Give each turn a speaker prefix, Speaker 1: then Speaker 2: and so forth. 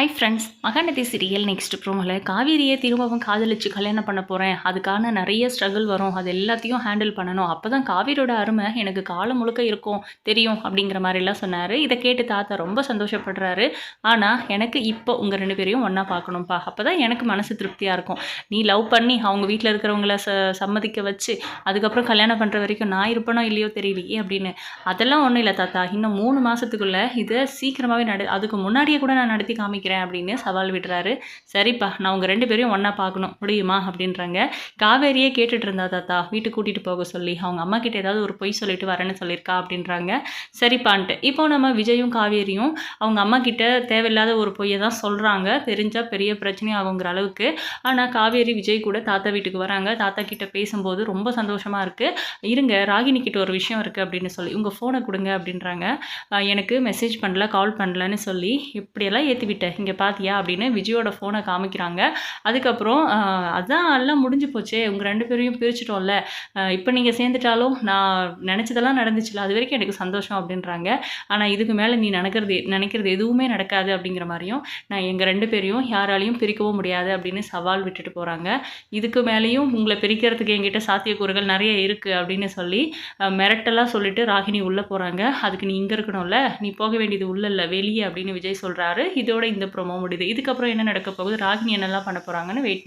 Speaker 1: Hi friends Mahanadi serial next ப்ரோமோவில் காவேரியை திரும்பவும் காதலிச்சு கல்யாணம் பண்ண போகிறேன் அதுக்கான நிறைய ஸ்ட்ரகிள் வரும். அது எல்லாத்தையும் ஹேண்டில் பண்ணணும். அப்போ தான் காவேரியோட அருமை எனக்கு காலம் முழுக்க இருக்கும். தெரியும் அப்படிங்கிற மாதிரிலாம் சொன்னார். இதை கேட்டு தாத்தா ரொம்ப சந்தோஷப்படுறாரு. ஆனால் எனக்கு இப்போ உங்கள் ரெண்டு பேரையும் ஒன்றா பார்க்கணும்ப்பா. அப்போ தான் எனக்கு மனசு திருப்தியாக இருக்கும். நீ லவ் பண்ணி அவங்க வீட்டில் இருக்கிறவங்கள ச சம்மதிக்க வச்சு அதுக்கப்புறம் கல்யாணம் பண்ணுற வரைக்கும் நான் இருப்பேனோ இல்லையோ தெரியலையே அப்படின்னு. அதெல்லாம் ஒன்றும் இல்லை தாத்தா. இன்னும் மூணு மாதத்துக்குள்ளே இதை சீக்கிரமாகவே நட அதுக்கு முன்னாடியே கூட நான் நடத்தி காமிக்கிறேன். அப்படின்னு சவால் விடுறாரு. சரிப்பா நான் உங்கள் ரெண்டு பேரையும் ஒன்றா பார்க்கணும். முடியுமா? அப்படின்றாங்க. காவேரியே கேட்டுட்டு இருந்தா தாத்தா வீட்டுக்கு கூட்டிகிட்டு போக சொல்லி. அவங்க அம்மா கிட்ட ஏதாவது ஒரு பொய் சொல்லிட்டு வரேன்னு சொல்லியிருக்கா அப்படின்றாங்க. சரிப்பான்ட்டு. இப்போ நம்ம விஜயும் காவேரியும் அவங்க அம்மா கிட்ட தேவையில்லாத ஒரு பொய்யை தான் சொல்கிறாங்க தெரிஞ்சால் பெரிய பிரச்சனை ஆகுங்கிற அளவுக்கு. ஆனால் காவேரி விஜய் கூட தாத்தா வீட்டுக்கு வராங்க. தாத்தா கிட்ட பேசும்போது ரொம்ப சந்தோஷமாக இருக்குது இருங்க ராகினி கிட்ட ஒரு விஷயம் இருக்குது அப்படின்னு சொல்லி. உங்கள் ஃபோனை கொடுங்க அப்படின்றாங்க. எனக்கு மெசேஜ் பண்ணல கால் பண்ணலன்னு சொல்லி. இப்படியெல்லாம் ஏற்றி விட்டேன் இங்கே பாத்தியா அப்படின்னு விஜயோட ஃபோனை காமிக்கிறாங்க. அதுக்கப்புறம் அதான் எல்லாம் முடிஞ்சு போச்சே உங்கள் ரெண்டு பேரையும் பிரிச்சிட்டோம்ல. இப்போ நீங்கள் சேர்ந்துட்டாலும் நான் நினச்சதெல்லாம் நடந்துச்சுல அது வரைக்கும் எனக்கு சந்தோஷம் அப்படின்றாங்க. ஆனால் இதுக்கு மேலே நீ நினைக்கிறது நினைக்கிறது எதுவுமே நடக்காது அப்படிங்கிற மாதிரியும் நான் எங்கள் ரெண்டு பேரையும் யாராலையும் பிரிக்கவும் முடியாது அப்படின்னு சவால் விட்டுட்டு போகிறாங்க இதுக்கு மேலேயும் உங்களை பிரிக்கிறதுக்கு என்கிட்ட சாத்தியக்கூறுகள் நிறைய இருக்குது அப்படின்னு சொல்லி அஹ், சொல்லிட்டு ராகினி உள்ளே போகிறாங்க அதுக்கு நீ இங்கே இருக்கணும்ல நீ போக வேண்டியது உள்ள இல்லை வெளியே அப்படின்னு விஜய் சொல்கிறாரு இதோட இந்த ப்ரோமோ முடியுது. இதுக்கப்புறம் என்ன நடக்க போகுது? ராகினி என்னெல்லாம் பண்ண போகிறாங்கன்னு வெயிட்